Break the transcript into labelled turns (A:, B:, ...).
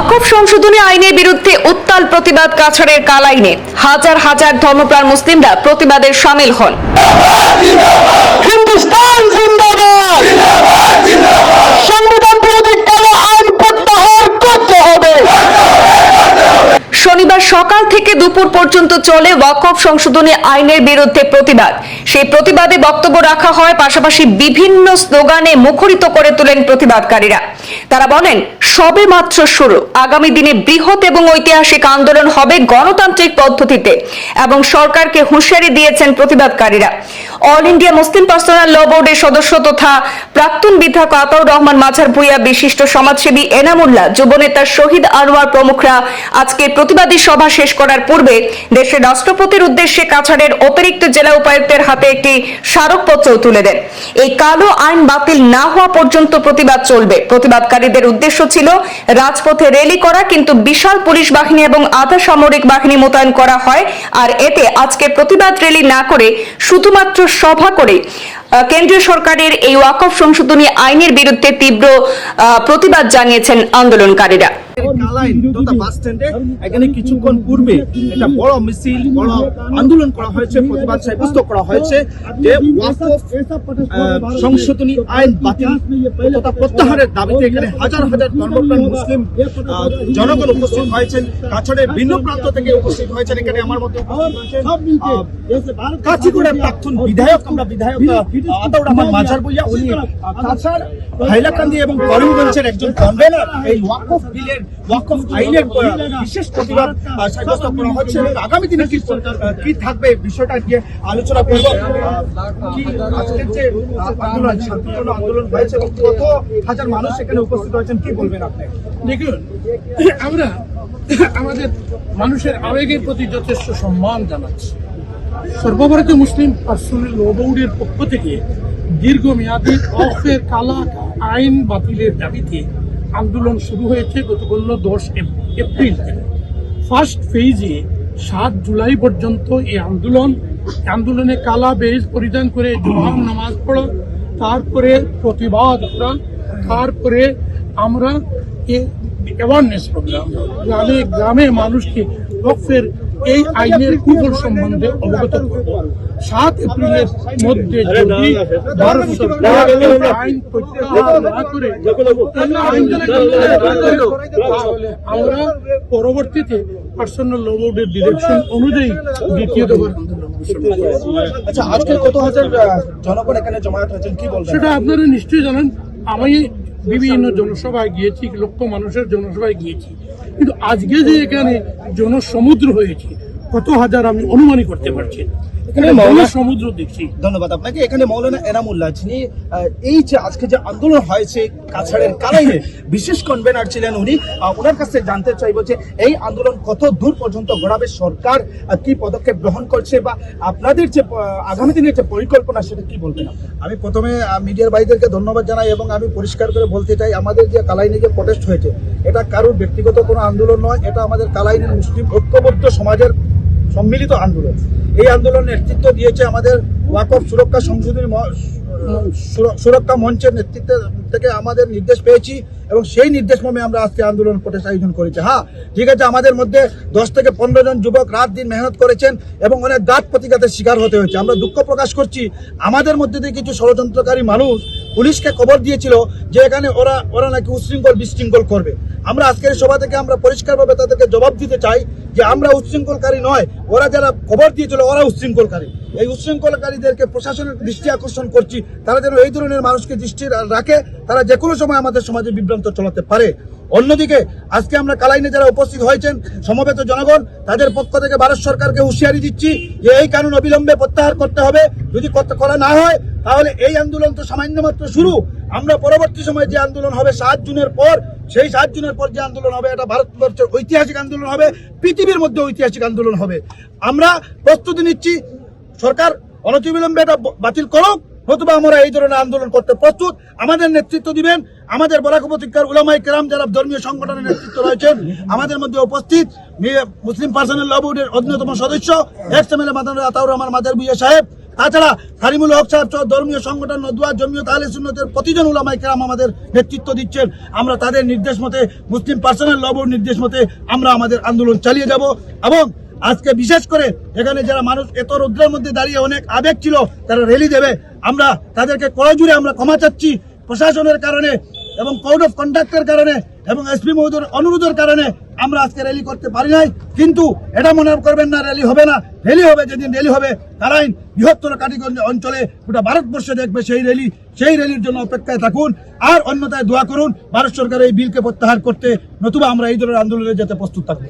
A: ওয়াকফ সংশোধনী আইনের বিরুদ্ধে উত্তাল প্রতিবাদ কাছাড়ের কালাইনে হাজার হাজার ধর্মপ্রাণ মুসলিমরা প্রতিবাদের সামিল হন।
B: হিন্দুস্তান জিন্দাবাদ!
A: সকাল থেকে দুপুর পর্যন্ত চলে ওয়াকফ সংশোধনী আইনের বিরুদ্ধে প্রতিবাদ। সেই প্রতিবাদে বক্তব্য রাখা হয়, পাশাপাশি বিভিন্ন স্লোগানে মুখরিত করে তোলেন প্রতিবাদকারীরা। তারা বলেন, সবে মাত্র শুরু। আগামী দিনে বৃহৎ এবং ঐতিহাসিক আন্দোলন হবে গণতান্ত্রিক পদ্ধতিতে এবং সরকারকে হুঁশিয়ারি দিয়েছেন প্রতিবাদকারীরা। All India Muslim personal law বোর্ডের সদস্য তথা প্রাক্তন বিধায়ক আতাউর রহমান মাঝার ভুইয়া, বিশিষ্ট সমাজসেবী এনামুল্লাহ, যুবনেতা শহীদ আনোয়ার প্রমুখরা আজকে প্রতিবাদী সভা শেষ করার পূর্বে দেশের রাষ্ট্রপতির উদ্দেশ্যে কাছাড়ের অতিরিক্ত জেলা উপায়ুক্তের হাতে একটি স্মারকপত্র তুলে দেন। এই কালো আইন বাতিল না হওয়া পর্যন্ত প্রতিবাদ চলবে। প্রতিবাদকারীদের উদ্দেশ্য ছিল রাজপথে র্যালি করা, কিন্তু বিশাল পুলিশ বাহিনী এবং আধা সামরিক বাহিনী মোতায়েন করা হয়। আর এতে আজকে প্রতিবাদ র্যালি না করে শুধুমাত্র সভা করে কেন্দ্রীয় সরকারের এই ওয়াকফ সংশোধনী আইনের বিরুদ্ধে তীব্র প্রতিবাদ জানিয়েছেন আন্দোলনকারীরা।
C: কালাইন তথা বাস স্ট্যান্ডে এখানে কিছুক্ষণ পূর্বে একটা বড় মিছিল বড় আন্দোলন করা হয়েছে প্রতিবাদ সাব্যস্ত করা হয়েছে যে সংশোধনী আইন বাতিল তথা প্রত্যাহারের দাবিতে এখানে হাজার হাজার ধর্মপ্রাণ মুসলিম জনগণ উপস্থিত হয়েছেন। কাছড়ের ভিন্ন প্রান্ত থেকে উপস্থিত হয়েছেন এখানে আমার আহ, কাছিগড়ের প্রাক্তন বিধায়ক আমরা বিধায়ক আতাউর রহমান মাঝার বইয়া উনি কাছাড় হাইলাকান্দি এবং করিমগঞ্জের একজন কনভেনার এই ওয়াকফ বিলের ওয়াকফ আইনের বিশেষ প্রতিবাদ সাব্যস্ত করা হচ্ছে। এবং আগামী দিনে কি কি থাকবে বিষয়টা নিয়ে আলোচনা করব। কি আজকের যে আন্দোলন শান্তিপূর্ণ আন্দোলন হয়েছে এবং কত হাজার মানুষ এখানে উপস্থিত হয়েছেন কি বলবেন আপনি?
D: দেখুন আমরা আমাদের মানুষের আবেগের প্রতি যথেষ্ট সম্মান জানাচ্ছি। সর্বভারতীয় মুসলিম পার্সোনাল ল বোর্ডের পক্ষ থেকে দীর্ঘমেয়াদী অফের কালা আইন বাতিলের দাবিতে আন্দোলন শুরু হয়েছে গতকাল দশ এপ্রিল। ফার্স্ট ফেজে সাত জুলাই পর্যন্ত এই আন্দোলন আন্দোলনে কালা বেজ পরিধান করে জুমার নামাজ পড়া, তারপরে প্রতিবাদ করা, তারপরে আমরা অ্যাওয়ারনেস প্রোগ্রাম গ্রামে গ্রামে মানুষকে ওয়াকফের এই আইনের কুফল সম্বন্ধে অবগত করব সাত এপ্রিলের মধ্যে যদি ভারত সরকার আইন প্রত্যাহার না করে আমরা পরবর্তীতে পার্সোনাল ল বোর্ডের ডিরেকশন অনুযায়ী দ্বিতীয় দফার।
C: আচ্ছা আজকে কত হাজার জনগণ এখানে জমায়েত হয়েছেন কি বলবেন
D: সেটা আপনারা নিশ্চয়ই জানেন আমি বিভিন্ন জনসভায় গিয়েছি লক্ষ মানুষের জনসভায় গিয়েছি। কিন্তু আজকে যে এখানে জনসমুদ্র হয়েছে কত হাজার আমি অনুমানই করতে পারছি না। এখানে সমুদ্র দেখছি।
C: ধন্যবাদ আপনাকে। এখানে মৌলানা এনামুল্লাহ যিনি এই যে আজকে যে আন্দোলন হয়েছে কাছাড়ের কালাইনে বিশেষ কনভেনার ছিলেন উনি ওনার কাছে জানতে চাইব যে এই আন্দোলন কত দূর পর্যন্ত গড়াবে সরকার কি পদক্ষেপ গ্রহণ করছে বা আপনাদের যে আগামী দিনের যে পরিকল্পনা সেটা কি বলবেন
E: আমি প্রথমে মিডিয়ার ভাইদেরকে ধন্যবাদ জানাই এবং আমি পরিষ্কার করে বলতে চাই আমাদের যে কালাইনে যে প্রটেস্ট হয়েছে এটা কারোর ব্যক্তিগত কোনো আন্দোলন নয় এটা আমাদের কালাইনের মুসলিম ঐক্যবদ্ধ সমাজের সম্মিলিত আন্দোলন। এই আন্দোলন নেতৃত্ব দিয়েছে আমাদের ওয়াকফ সুরক্ষা সংশোধনী সুরক্ষা মঞ্চের নেতৃত্ব থেকে আমাদের নির্দেশ পেয়েছি এবং সেই নির্দেশ মর্মে আমরা আজকে আন্দোলন প্রটেস্ট আয়োজন করেছি। হ্যাঁ ঠিক আছে, আমাদের মধ্যে দশ থেকে পনেরো জন যুবক রাত দিন মেহনত করেছেন এবং অনেক দাঁত প্রতিঘাতের শিকার হতে হয়েছে। আমরা দুঃখ প্রকাশ করছি। আমাদের মধ্যে দিয়ে কিছু ষড়যন্ত্রকারী মানুষ পুলিশকে খবর দিয়েছিল যে এখানে ওরা ওরা নাকি উশৃঙ্খল, বিশৃঙ্খল করবে। আমরা আজকের সভা থেকে আমরা পরিষ্কারভাবে তাদেরকে জবাব দিতে চাই যে আমরা উচ্ছৃঙ্খলকারী নয়, ওরা যারা খবর দিয়েছিল ওরা উচ্ছৃঙ্খলকারী। এই উচ্ছৃঙ্খলকারীদেরকে প্রশাসনের দৃষ্টি আকর্ষণ করছি, তারা যেন এই ধরনের মানুষকে দৃষ্টি রাখে, তারা যে কোনো সময় আমাদের সমাজে বিভ্রান্ত চলাতে পারে। অন্যদিকে, আজকে আমরা কালাইনে যারা উপস্থিত হয়েছেন, সমবেত জনগণ, তাদের পক্ষ থেকে ভারত সরকারকে হুঁশিয়ারি দিচ্ছি যে এই কানুন অবিলম্বে প্রত্যাহার করতে হবে। যদি করা না হয়, তাহলে এই আন্দোলন তো সামান্য মাত্র শুরু। আমরা পরবর্তী সময় যে আন্দোলন হবে, সাত জুনের পর, সেই সাত জুনের পর যে আন্দোলন হবে, এটা ভারতবর্ষের ঐতিহাসিক আন্দোলন হবে, পৃথিবীর মধ্যে ঐতিহাসিক আন্দোলন হবে। আমরা প্রস্তুতি নিচ্ছি। সরকার অনতিবিলম্বে এটা বাতিল করুক। নতুবা আমরা এই ধরনের আন্দোলন করতে প্রস্তুত। আমাদের নেতৃত্ব দিবেন। আমাদের বরাক উপত্যকার উলামাই কেরাম যারা ধর্মীয় সংগঠনের নেতৃত্ব রয়েছেন, আমাদের মধ্যে উপস্থিত মুসলিম পার্সোনাল ল বোর্ডের অন্যতম সদস্য এক্স এম এল এ মাদানুর আতাউর রহমান মাদার বুইয়া সাহেব। তাছাড়া কারিমুল হক সাহেব সহ ধর্মীয় সংগঠন নদুয়া, জমিয়ত আলে সুন্নতের প্রতিজন উলামাই কেরাম আমাদের নেতৃত্ব দিচ্ছেন। আমরা তাদের নির্দেশ মতে, মুসলিম পার্সোনাল লবর নির্দেশ মতে আমরা আমাদের আন্দোলন চালিয়ে যাব এবং আজকে বিশেষ করে এখানে যারা মানুষ, এত রৌদ্রের মধ্যে দাঁড়িয়ে অনেক আবেগ ছিল, তারা র্যালি দেবে। আমরা তাদেরকে কড়া জুড়ে আমরা ক্ষমা চাচ্ছি। প্রশাসনের কারণে এবং কোড অফ কন্ডাক্টের কারণে এবং এসপি মহোদয়ের অনুরোধের কারণে আমরা আজকে র্যালি করতে পারি নাই। কিন্তু এটা মনে করবেন না র্যালি হবে না। র্যালি হবে, যেদিন র্যালি হবে কারাইন বৃহত্তর কাটিগঞ্জ অঞ্চলে গোটা ভারতবর্ষে দেখবে সেই র্যালি সেই র্যালির জন্য অপেক্ষায় থাকুন। আর অন্যথায় দোয়া করুন, ভারত সরকার এই বিলকে প্রত্যাহার করতে। নতুবা আমরা এই ধরনের আন্দোলনে যেতে প্রস্তুত থাকব।